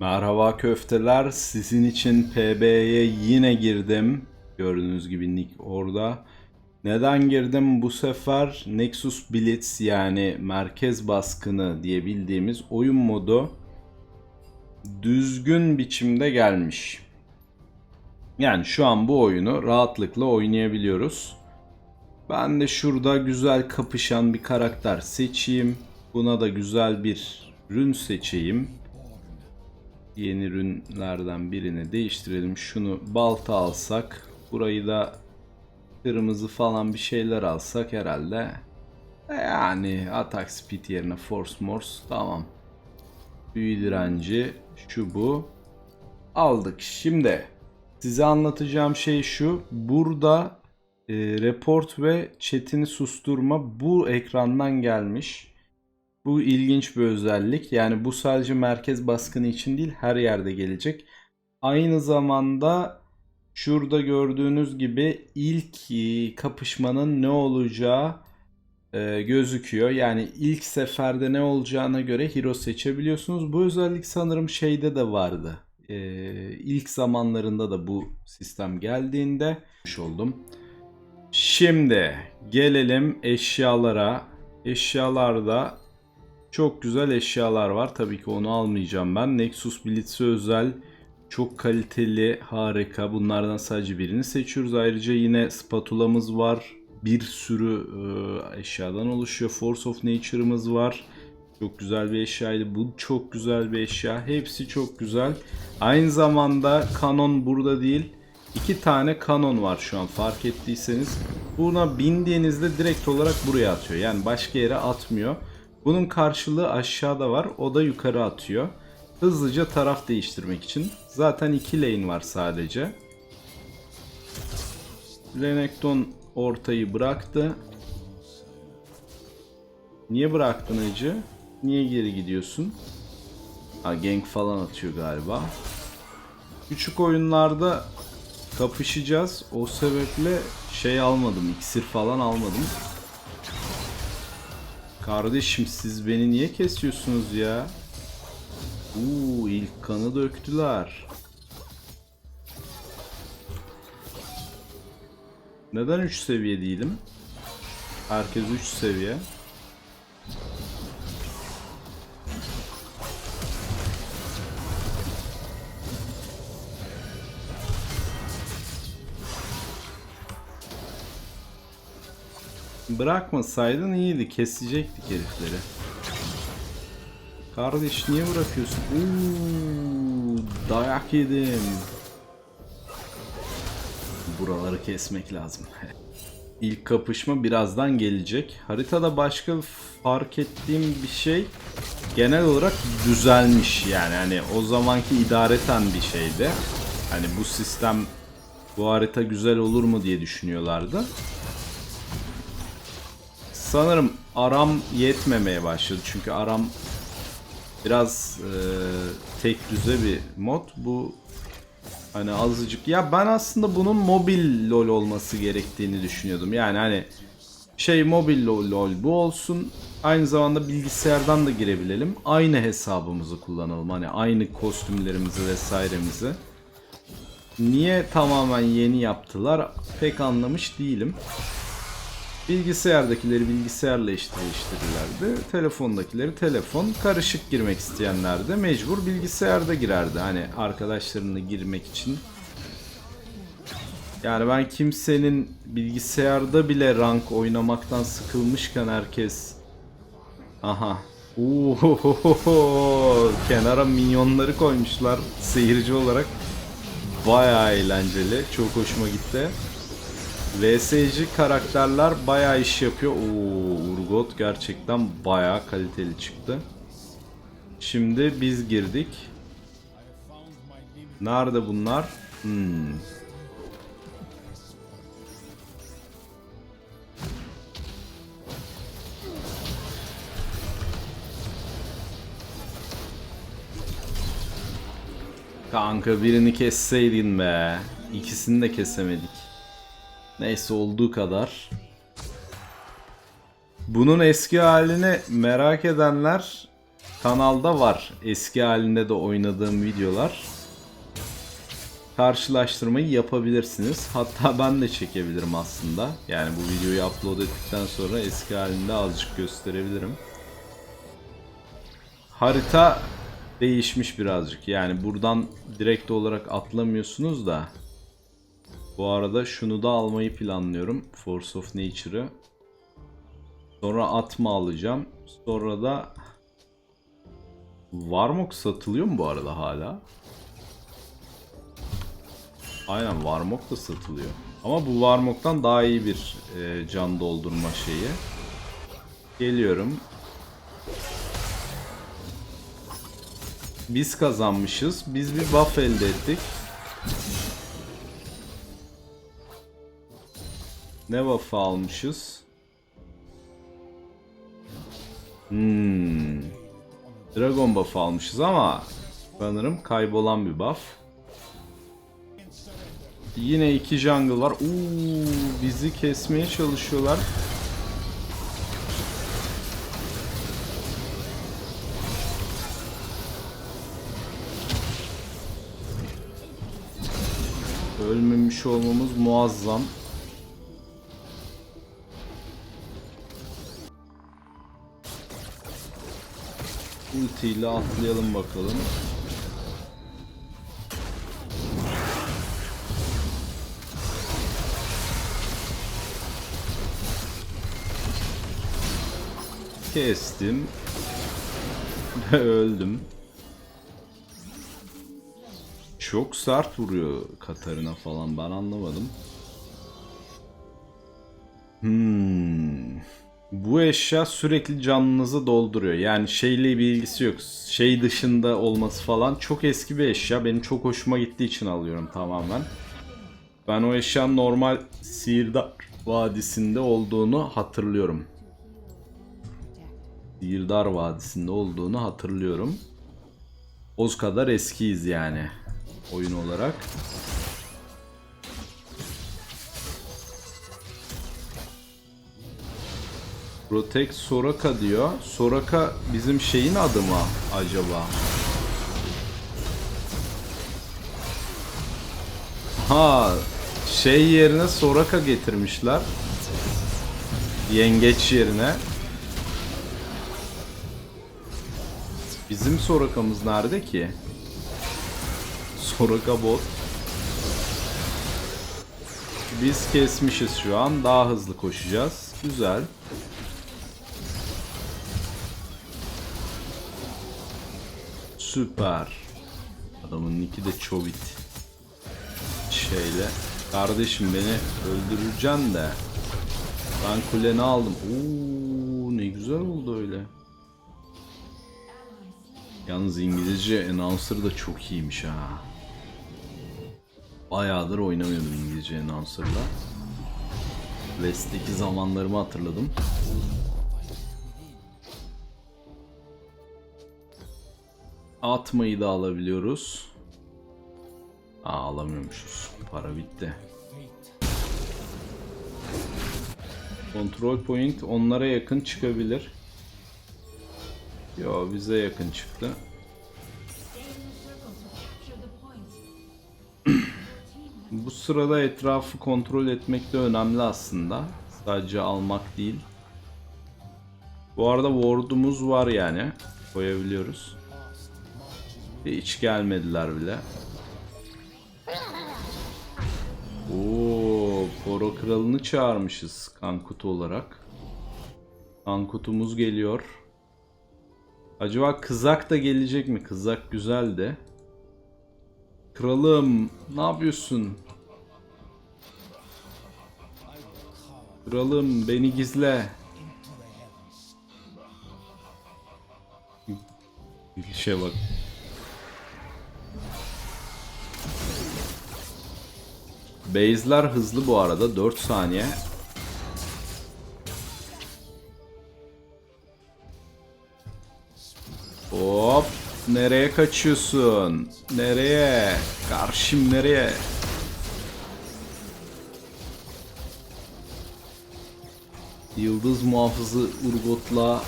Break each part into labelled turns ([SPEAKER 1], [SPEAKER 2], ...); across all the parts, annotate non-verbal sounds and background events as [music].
[SPEAKER 1] Merhaba köfteler. Sizin için PB'ye yine girdim. Gördüğünüz gibi Nick orada. Neden girdim? Bu sefer Nexus Blitz yani merkez baskını diye bildiğimiz oyun modu düzgün biçimde gelmiş. Yani şu an bu oyunu rahatlıkla oynayabiliyoruz. Ben de şurada güzel kapışan bir karakter seçeyim. Buna da güzel bir rün seçeyim. Yeni ürünlerden birini değiştirelim. Şunu balta alsak. Burayı da kırmızı falan bir şeyler alsak herhalde. Yani attack speed yerine force morse tamam. Büyü direnci şu bu. Aldık. Şimdi size anlatacağım şey şu. Burada e, report ve chatini susturma bu ekrandan gelmiş. Bu ilginç bir özellik. Yani bu sadece merkez baskını için değil her yerde gelecek. Aynı zamanda şurada gördüğünüz gibi ilk kapışmanın ne olacağı e, gözüküyor. Yani ilk seferde ne olacağına göre hero seçebiliyorsunuz. Bu özellik sanırım şeyde de vardı. E, ilk zamanlarında da bu sistem geldiğinde oldum. Şimdi gelelim eşyalara. Eşyalarda çok güzel eşyalar var. Tabii ki onu almayacağım ben. Nexus Blitz'e özel çok kaliteli, harika. Bunlardan sadece birini seçiyoruz. Ayrıca yine spatulamız var. Bir sürü e, eşyadan oluşuyor. Force of Nature'ımız var. Çok güzel bir eşyaydı. Bu çok güzel bir eşya. Hepsi çok güzel. Aynı zamanda kanon burada değil. İki tane kanon var şu an fark ettiyseniz. Buna bindiğinizde direkt olarak buraya atıyor. Yani başka yere atmıyor. Bunun karşılığı aşağıda var. O da yukarı atıyor. Hızlıca taraf değiştirmek için. Zaten iki lane var sadece. Renekton ortayı bıraktı. Niye bıraktın Hacı? Niye geri gidiyorsun? Ha gank falan atıyor galiba. Küçük oyunlarda kapışacağız. O sebeple şey almadım. iksir falan almadım. Kardeşim siz beni niye kesiyorsunuz ya? Uuu ilk kanı döktüler. Neden 3 seviye değilim? Herkes 3 seviye. Bırakmasaydın iyiydi. Kesecektik herifleri. Kardeş niye bırakıyorsun? Uuu, dayak yedim. Buraları kesmek lazım. [laughs] İlk kapışma birazdan gelecek. Haritada başka fark ettiğim bir şey genel olarak düzelmiş yani hani o zamanki idareten bir şeydi. Hani bu sistem bu harita güzel olur mu diye düşünüyorlardı. Sanırım aram yetmemeye başladı çünkü aram biraz e, tek düze bir mod. Bu hani azıcık ya ben aslında bunun mobil lol olması gerektiğini düşünüyordum. Yani hani şey mobil lol, lol bu olsun. Aynı zamanda bilgisayardan da girebilelim. Aynı hesabımızı kullanalım. Hani aynı kostümlerimizi vesairemizi. Niye tamamen yeni yaptılar pek anlamış değilim. Bilgisayardakileri bilgisayarla işte değiştirirlerdi. Telefondakileri telefon. Karışık girmek isteyenler de mecbur bilgisayarda girerdi. Hani arkadaşlarına girmek için. Yani ben kimsenin bilgisayarda bile rank oynamaktan sıkılmışken herkes Aha. Oo, kenara minyonları koymuşlar seyirci olarak. Bayağı eğlenceli. Çok hoşuma gitti. VSC karakterler bayağı iş yapıyor. Oo, Urgot gerçekten bayağı kaliteli çıktı. Şimdi biz girdik. Nerede bunlar? Hmm. Kanka birini kesseydin be. İkisini de kesemedik. Neyse olduğu kadar. Bunun eski halini merak edenler kanalda var. Eski halinde de oynadığım videolar. Karşılaştırmayı yapabilirsiniz. Hatta ben de çekebilirim aslında. Yani bu videoyu upload ettikten sonra eski halinde azıcık gösterebilirim. Harita değişmiş birazcık. Yani buradan direkt olarak atlamıyorsunuz da. Bu arada şunu da almayı planlıyorum. Force of Nature'ı. Sonra atma alacağım. Sonra da Warmok satılıyor mu bu arada hala? Aynen Warmok da satılıyor. Ama bu Warmok'tan daha iyi bir e, can doldurma şeyi. Geliyorum. Biz kazanmışız. Biz bir buff elde ettik. Ne buff almışız? Hmm. Dragon buff almışız ama sanırım kaybolan bir buff. Yine iki jungle var. Uuu bizi kesmeye çalışıyorlar. Ölmemiş olmamız muazzam. Ultiyle atlayalım bakalım. Kestim. [laughs] Ve öldüm. Çok sert vuruyor Katarina falan ben anlamadım. Hmm. Bu eşya sürekli canınızı dolduruyor. Yani şeyle bir ilgisi yok. Şey dışında olması falan çok eski bir eşya. Benim çok hoşuma gittiği için alıyorum tamamen. Ben o eşyanın normal Sihirdar Vadisi'nde olduğunu hatırlıyorum. Sihirdar Vadisi'nde olduğunu hatırlıyorum. O kadar eskiyiz yani oyun olarak. Protect Soraka diyor. Soraka bizim şeyin adı mı acaba? Ha, şey yerine Soraka getirmişler. Yengeç yerine. Bizim Soraka'mız nerede ki? Soraka bot. Biz kesmişiz şu an. Daha hızlı koşacağız. Güzel. Süper. Adamın nicki de Chovit. Şeyle. Kardeşim beni öldüreceksin de. Ben kuleni aldım. Oo ne güzel oldu öyle. Yalnız İngilizce announcer da çok iyiymiş ha. Bayağıdır oynamıyordum İngilizce announcer'la. West'teki zamanlarımı hatırladım. Atmayı da alabiliyoruz. Aa, alamıyormuşuz. Para bitti. Control point onlara yakın çıkabilir. Yo bize yakın çıktı. [clears throat] Bu sırada etrafı kontrol etmek de önemli aslında. Sadece almak değil. Bu arada ward'umuz var yani. Koyabiliyoruz. Ve hiç gelmediler bile. Oo, Poro kralını çağırmışız Kankut olarak. Kankutumuz geliyor. Acaba kızak da gelecek mi? Kızak güzeldi. Kralım, ne yapıyorsun? Kralım, beni gizle. Gülüşe bak. Base'ler hızlı bu arada 4 saniye. Hop nereye kaçıyorsun? Nereye? Karşım nereye? Yıldız muhafızı Urgot'la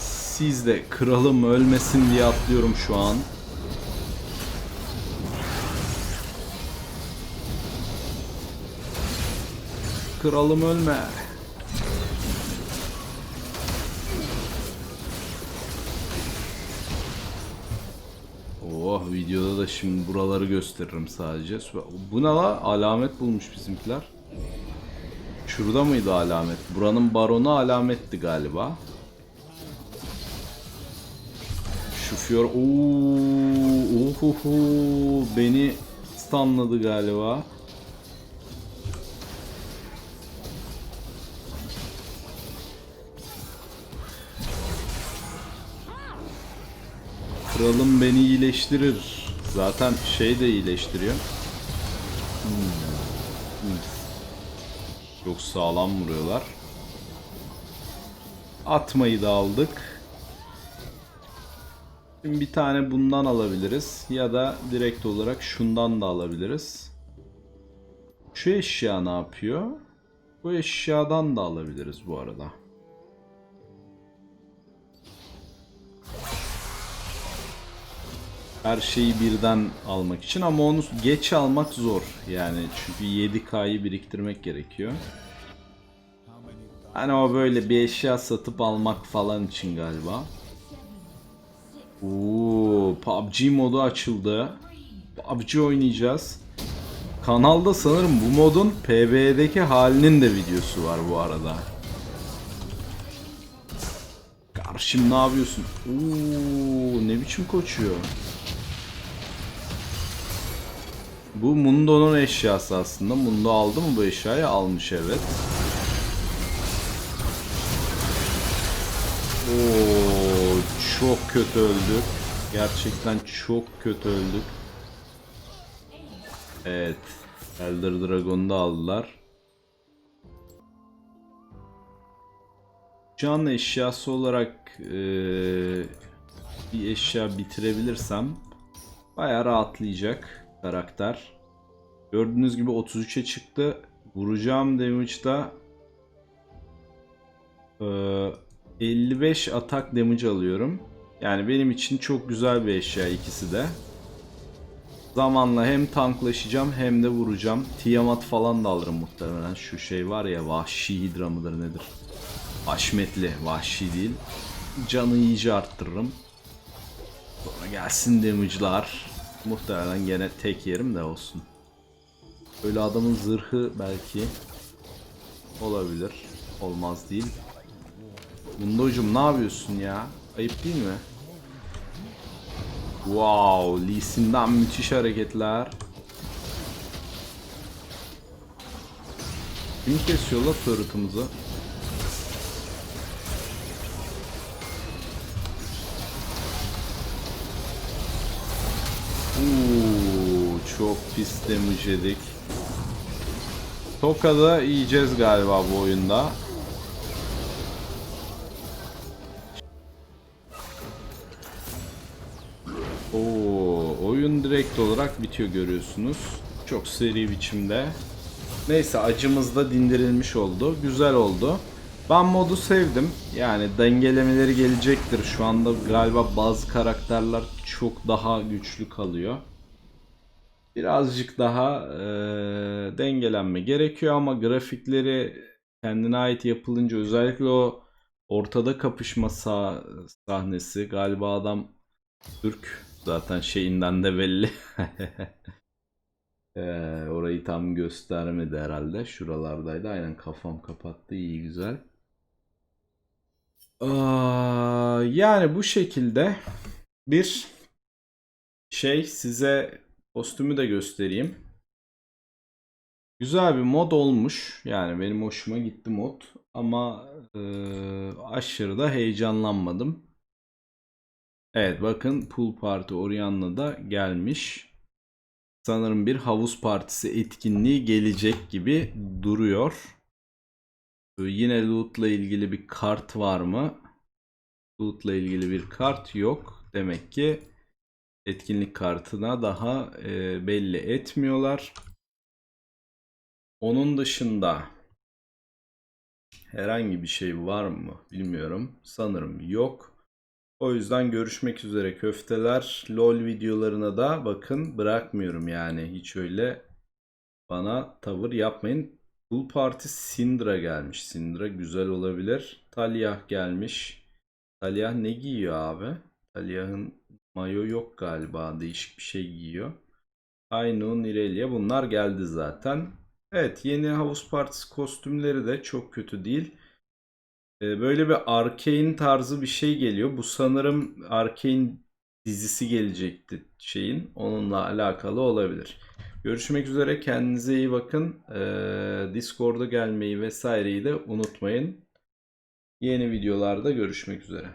[SPEAKER 1] Siz de kralım ölmesin diye atlıyorum şu an. Kralım ölme. Oh videoda da şimdi buraları gösteririm sadece. Bu ne la? Alamet bulmuş bizimkiler. Şurada mıydı alamet? Buranın baronu alametti galiba. Şu fiyor... Ooo, ohuhu, beni stunladı galiba. Kralım beni iyileştirir. Zaten şey de iyileştiriyor. Hmm. Hmm. Çok sağlam vuruyorlar. Atmayı da aldık. Şimdi bir tane bundan alabiliriz. Ya da direkt olarak şundan da alabiliriz. Şu eşya ne yapıyor? Bu eşyadan da alabiliriz bu arada. Her şeyi birden almak için ama onu geç almak zor. Yani çünkü 7K'yı biriktirmek gerekiyor. Hani o böyle bir eşya satıp almak falan için galiba. Oo, PUBG modu açıldı. PUBG oynayacağız. Kanalda sanırım bu modun PvE'deki halinin de videosu var bu arada. Karşım ne yapıyorsun? Oo, ne biçim koçuyor? Bu Mundo'nun eşyası aslında. Mundo aldı mı bu eşyayı? Almış evet. Oo, çok kötü öldük. Gerçekten çok kötü öldük. Evet. Elder Dragon'u da aldılar. Can eşyası olarak eee, bir eşya bitirebilirsem bayağı rahatlayacak karakter. Gördüğünüz gibi 33'e çıktı. Vuracağım damage'da eee, 55 atak damage alıyorum. Yani benim için çok güzel bir eşya ikisi de. Zamanla hem tanklaşacağım hem de vuracağım. Tiamat falan da alırım muhtemelen. Şu şey var ya vahşi hidra mıdır nedir? Haşmetli, vahşi değil. Canı iyice arttırırım. Sonra gelsin damage'lar. Muhtemelen gene tek yerim de olsun. Böyle adamın zırhı belki olabilir. Olmaz değil. Mundo'cum ne yapıyorsun ya? Ayıp değil mi? Wow, Lee müthiş hareketler. Kim kesiyor la turret'ımızı? Uuu, çok pis damage yedik. Toka'da yiyeceğiz galiba bu oyunda. Oo, oyun direkt olarak bitiyor görüyorsunuz. Çok seri biçimde. Neyse acımız da dindirilmiş oldu. Güzel oldu. Ben modu sevdim. Yani dengelemeleri gelecektir. Şu anda galiba bazı karakterler çok daha güçlü kalıyor. Birazcık daha eee, dengelenme gerekiyor ama grafikleri kendine ait yapılınca özellikle o ortada kapışma sah- sahnesi galiba adam Türk zaten şeyinden de belli. Ee, [laughs] orayı tam göstermedi herhalde. Şuralardaydı. Aynen kafam kapattı. İyi güzel. Aa, yani bu şekilde bir şey size kostümü de göstereyim. Güzel bir mod olmuş. Yani benim hoşuma gitti mod. Ama e, aşırı da heyecanlanmadım. Evet bakın Pool Party Orianna da gelmiş. Sanırım bir havuz partisi etkinliği gelecek gibi duruyor. Ee, Yine loot'la ilgili bir kart var mı? Loot'la ilgili bir kart yok. Demek ki etkinlik kartına daha e, belli etmiyorlar. Onun dışında herhangi bir şey var mı bilmiyorum. Sanırım yok. O yüzden görüşmek üzere köfteler. LOL videolarına da bakın bırakmıyorum yani. Hiç öyle bana tavır yapmayın. Pool Party Syndra gelmiş. Syndra güzel olabilir. Talyah gelmiş. Talyah ne giyiyor abi? Talyah'ın mayo yok galiba. Değişik bir şey giyiyor. Aynu, Nirelia bunlar geldi zaten. Evet yeni havuz partisi kostümleri de çok kötü değil. Ee, Böyle bir Arcane tarzı bir şey geliyor. Bu sanırım Arcane dizisi gelecekti şeyin. Onunla alakalı olabilir. Görüşmek üzere. Kendinize iyi bakın. Ee, Discord'a gelmeyi vesaireyi de unutmayın. Yeni videolarda görüşmek üzere.